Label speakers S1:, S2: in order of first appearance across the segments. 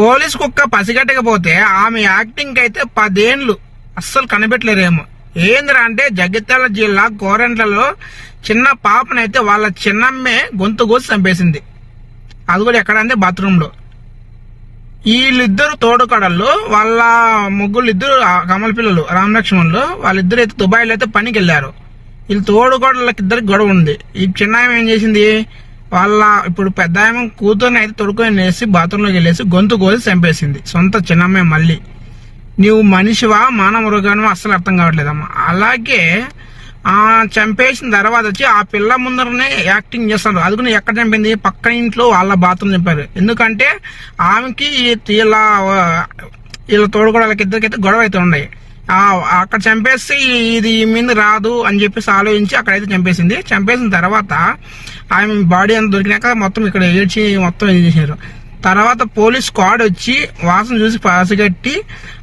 S1: Police కుక్క పసిగట్టకపోతే ఆమె acting అయితే పదేండ్లు. అస్సలు కనిపెట్టలేరేమో. ఏందిరా అంటే జగిత్యాల జిల్లా కోరెంట్లలో చిన్న పాపనైతే వాళ్ళ చిన్నమ్మే గొంతు కోసి చంపేసింది. అది కూడా ఎక్కడ అంటే బాత్రూంలో. వీళ్ళిద్దరు తోడుకడళ్ళు వాళ్ళ ముగ్గురు ఇద్దరు కమల పిల్లలు రామలక్ష్మణులు వాళ్ళిద్దరు అయితే దుబాయ్లో అయితే పనికి వెళ్ళారు వీళ్ళు తోడుకోడళ్ళకి ఇద్దరికి గొడవ ఉంది. ఈ చిన్న ఏం చేసింది? వాళ్ళ ఇప్పుడు పెద్ద ఆమె కూతుర్ని అయితే తొడుకొని వేసి బాత్రూంలోకి వెళ్ళేసి గొంతు కోసి చంపేసింది. సొంత చిన్నమ్మే మళ్ళీ. నీవు మనిషివా మానవ మృగానివా అస్సలు అర్థం కావట్లేదమ్మా. అలాగే ఆ చంపేసిన తర్వాత వచ్చి ఆ పిల్ల ముందరనే యాక్టింగ్ చేస్తారు అది కూడా ఎక్కడ చంపింది? పక్క ఇంట్లో వాళ్ళ బాత్రూమ్ చంపారు. ఎందుకంటే ఆమెకి వీళ్ళ వీళ్ళ తోడుకోవడానికి ఇద్దరికైతే గొడవ అయితే ఉన్నాయి. అక్కడ చంపేసి ఇది ఈ మీద రాదు అని చెప్పేసి ఆలోచించి అక్కడైతే చంపేసింది. చంపేసిన తర్వాత ఆమె బాడీ అంతా దొరికినాక మొత్తం ఇక్కడ ఏడ్చి మొత్తం ఇది చేశారు. తర్వాత పోలీస్ స్క్వాడ్ వచ్చి వాసన చూసి పసిగట్టి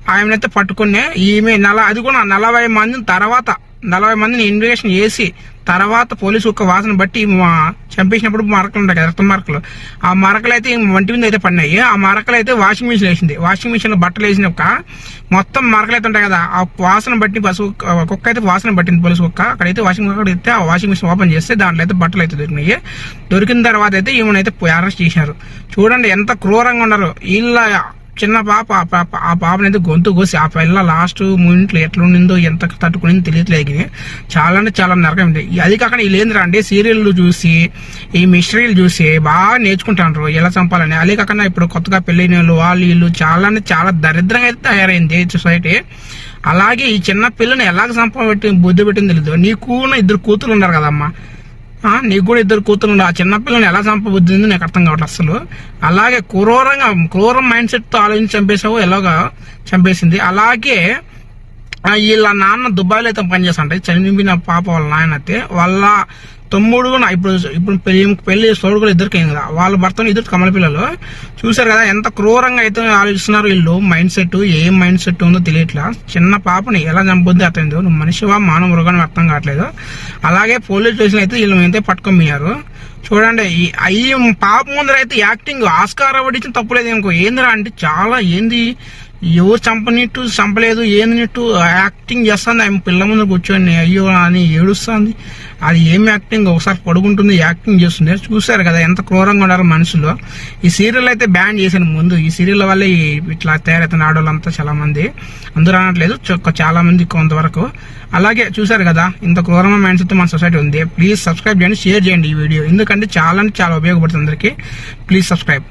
S1: ఆమెనైతే పట్టుకునే ఈమె నల అది కూడా నలభై మంది తర్వాత నలభై మందిని ఇన్వెస్టిగేషన్ చేసి తర్వాత పోలీసు ఒక వాసన బట్టి మా చంపేసినప్పుడు మరకలు ఉంటాయి కదా రక్తం మరకలు. ఆ మరకలు అయితే వంటి మీద అయితే పడినాయి. ఆ మరకలు అయితే వాషింగ్ మిషన్ వేసింది వాషింగ్ మిషన్లో బట్టలు వేసినాక మొత్తం మరకలు అయితే ఉంటాయి కదా ఆ వాసన బట్టి పసుపు కుక్క అయితే వాసన పట్టింది పోలీసు కుక్క. అక్కడైతే వాషింగ్ అక్కడ అయితే ఆ వాషింగ్ మిషన్ ఓపెన్ చేస్తే దాంట్లో అయితే బట్టలు అయితే దొరికినాయి. దొరికిన తర్వాత అయితే ఈమెను అయితే అరెస్ట్ చేశారు చూడండి ఎంత క్రూరంగా ఉన్నారు. వీళ్ళ చిన్న పాప ఆ పాప ఆ పాపనైతే గొంతు కోసి ఆ పిల్ల లాస్ట్ మూమెంట్లో ఎట్లుండిందో ఎంత తట్టుకునిందో తెలియట్లేదు చాలా అంటే చాలా నరకం అది కాక వీళ్ళు ఏంద్రా అంటే సీరియల్లు చూసి ఈ మిస్టరీలు చూసి బాగా నేర్చుకుంటారు ఎలా చంపాలని. అదే కాకుండా ఇప్పుడు కొత్తగా పెళ్ళైన వాళ్ళు వాళ్ళు వీళ్ళు చాలా అంటే చాలా దరిద్రంగా అయితే తయారైంది సొసైటీ. అలాగే ఈ చిన్న పిల్లని ఎలాగ చంపబెట్టి బుద్ధి పెట్టింది తెలియదు నీకు ఇద్దరు కూతురు ఉన్నారు కదమ్మా. నీకు కూడా ఇద్దరు కూతురు ఆ చిన్నపిల్లని ఎలా చంపబుద్ధింది నాకు అర్థం కావట్లేదు అసలు. అలాగే క్రూరంగా క్రూరం మైండ్ సెట్తో ఆలోచించి చంపేసావు ఎలాగా చంపేసింది. అలాగే వీళ్ళ నాన్న దుబాయ్లో అయితే పనిచేస్తుంటాయి చనిపోయిన పాప వాళ్ళ నాయన అయితే వాళ్ళ తమ్ముడు ఇప్పుడు ఇప్పుడు పెళ్ళి పెళ్ళి తోడు కూడా ఇద్దరికి కదా. వాళ్ళ భర్తను ఇద్దరు కమల పిల్లలు. చూసారు కదా ఎంత క్రూరంగా అయితే ఆలోచిస్తున్నారు వీళ్ళు. మైండ్ సెట్ ఏం మైండ్ సెట్ ఉందో తెలియట్లా. చిన్న పాపని ఎలా చంపొద్ది అతనిదో నువ్వు మనిషివా? మానవ మృగాన్ని అర్థం కావట్లేదు. అలాగే పోలీస్ స్టేషన్ అయితే వీళ్ళు అయితే పట్టుకొమ్మియారు చూడండి ఈ పాప ముందర అయితే యాక్టింగ్ ఆస్కార్ అవ్వడించిన తప్పులేదు ఇంకో. ఏందిరా అంటే చాలా ఏంది? ఎవరు చంపనిట్టు చంపలేదు ఏందినట్టు యాక్టింగ్ చేస్తుంది. ఆమె పిల్ల ముందు కూర్చొని అయ్యో అని ఏడుస్తుంది. అది ఏం యాక్టింగ్ ఒకసారి పడుకుంటుంది యాక్టింగ్ చేస్తుంది. చూసారు కదా ఎంత క్రూరంగా ఉన్నారు మనుషులు. ఈ సీరియల్ అయితే బ్యాన్ చేశాను ముందు. ఈ సీరియల్ వల్ల ఇట్లా తయారైతున్న ఆడవాళ్ళంతా చాలా మంది. అందరూ అనట్లేదు చొక్క- చాలా మంది కొంతవరకు. అలాగే చూసారు కదా ఇంత క్రూరమైన మైండ్స్ మన సొసైటీ ఉంది. ప్లీజ్ సబ్స్క్రైబ్ చేయండి షేర్ చేయండి ఈ వీడియో ఎందుకంటే చాలా అంటే చాలా ఉపయోగపడుతుంది అందరికీ. Please subscribe